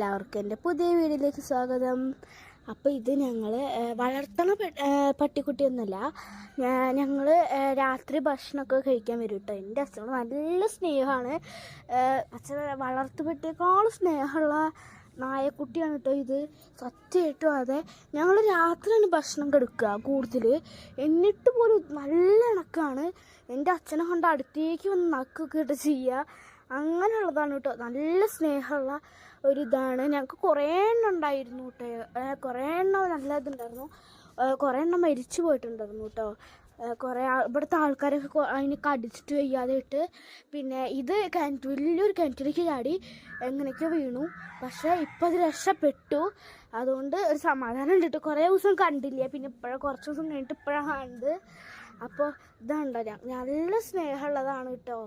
എല്ലാവർക്കും എന്റെ പുതിയ വീഡിയോയിലേക്ക് സ്വാഗതം. അപ്പോൾ ഇത് ഞങ്ങൾ വളർത്തണ പട്ടിക്കുട്ടിയൊന്നുമല്ല. ഞങ്ങൾ രാത്രി ഭക്ഷണമൊക്കെ കഴിക്കാൻ വരും കേട്ടോ എന്റെ അച്ഛനോട് നല്ല സ്നേഹമാണ്. അച്ഛൻ വളർത്തു പട്ടിയേക്കാളും സ്നേഹമുള്ള നായക്കുട്ടിയാണ് കേട്ടോ ഇത്. സത്യമായിട്ടും അതെ. ഞങ്ങൾ രാത്രിയാണ് ഭക്ഷണം കെടുക്കുക കൂടുതൽ എന്നിട്ട് പോലും നല്ല ഇണക്കാണ് എന്റെ അച്ഛനെ കൊണ്ട് അടുത്തേക്ക് വന്ന് നക്കൊക്കെ ഇട്ട് ചെയ്യുക അങ്ങനെയുള്ളതാണ് കേട്ടോ. നല്ല സ്നേഹമുള്ള ഒരിതാണ് ഞങ്ങൾക്ക് കുറേ എണ്ണം ഉണ്ടായിരുന്നു കേട്ടോ. കുറേ എണ്ണം നല്ല ഇതുണ്ടായിരുന്നു. കുറേ എണ്ണം മരിച്ചു പോയിട്ടുണ്ടായിരുന്നു കേട്ടോ. കുറേ ഇവിടുത്തെ ആൾക്കാരൊക്കെ അതിനെ കടിച്ചിട്ട് വയ്യാതെ ഇട്ട് പിന്നെ ഇത് കിണറ്റ് വലിയൊരു കിണറ്റിലേക്ക് ചാടി എങ്ങനെയൊക്കെയോ വീണു. പക്ഷേ ഇപ്പം അത് രക്ഷപ്പെട്ടു. അതുകൊണ്ട് ഒരു സമാധാനം ഉണ്ട് കേട്ടോ. കുറേ ദിവസം കണ്ടില്ല? പിന്നെ ഇപ്പോഴാണ് കുറച്ച് ദിവസം കഴിഞ്ഞിട്ട് ഇപ്പോഴാണ് കാണുന്നത് അപ്പോൾ ഇതാണ്ടോ നല്ല സ്നേഹമുള്ളതാണ് കേട്ടോ.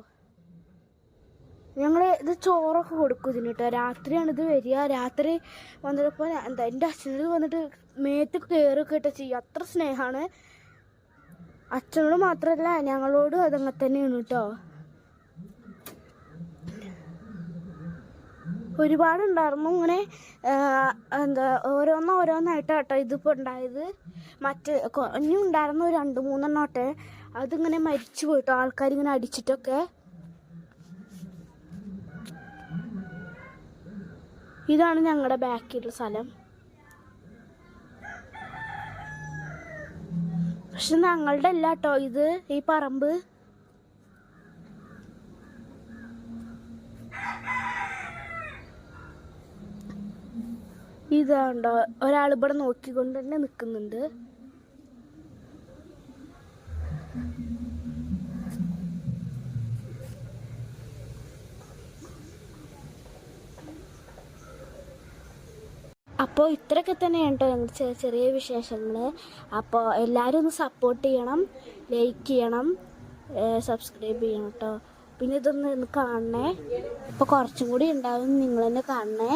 ഞങ്ങൾ ഇത് ചോറൊക്കെ കൊടുക്കും ഇതിന് കേട്ടോ രാത്രിയാണ് ഇത് വരിക. രാത്രി വന്നപ്പോൾ എന്താ എന്റെ അച്ഛനോട് വന്നിട്ട് മേത്ത് കയറൊക്കെ ഇട്ട് ചെയ്യും. അത്ര സ്നേഹമാണ് അച്ഛനോട് മാത്രമല്ല ഞങ്ങളോടും അതങ്ങനെ തന്നെയാണ് കേട്ടോ. ഒരുപാടുണ്ടായിരുന്നു ഇങ്ങനെ എന്താ ഓരോന്ന് ഓരോന്നായിട്ട് കേട്ടോ ഇതിപ്പോൾ ഉണ്ടായത്. മറ്റ് രണ്ട് ഉണ്ടായിരുന്നു രണ്ട് മൂന്നെണ്ണോട്ടെ അതിങ്ങനെ മരിച്ചു പോയിട്ടോ. ആൾക്കാരിങ്ങനെ അടിച്ചിട്ടൊക്കെ. ഇതാണ് ഞങ്ങളുടെ ബാക്കിലുള്ള സ്ഥലം. പക്ഷെ ഞങ്ങളുടെ അല്ല കേട്ടോ ഇത് ഈ പറമ്പ്. ഇതാണ്ടോ ഒരാൾ ഇവിടെ നോക്കിക്കൊണ്ട് തന്നെ നിൽക്കുന്നുണ്ട് അപ്പോൾ ഇത്രയൊക്കെ തന്നെയാണ് കേട്ടോ ഞങ്ങളുടെ ചെറിയ വിശേഷങ്ങൾ അപ്പോൾ എല്ലാവരും ഒന്ന് സപ്പോർട്ട് ചെയ്യണം ലൈക്ക് ചെയ്യണം സബ്സ്ക്രൈബ് ചെയ്യണം കേട്ടോ പിന്നെ ഇതൊന്ന് കാണണേ. ഇപ്പോൾ കുറച്ചും കൂടി ഉണ്ടാവും നിങ്ങൾ തന്നെ കാണണേ.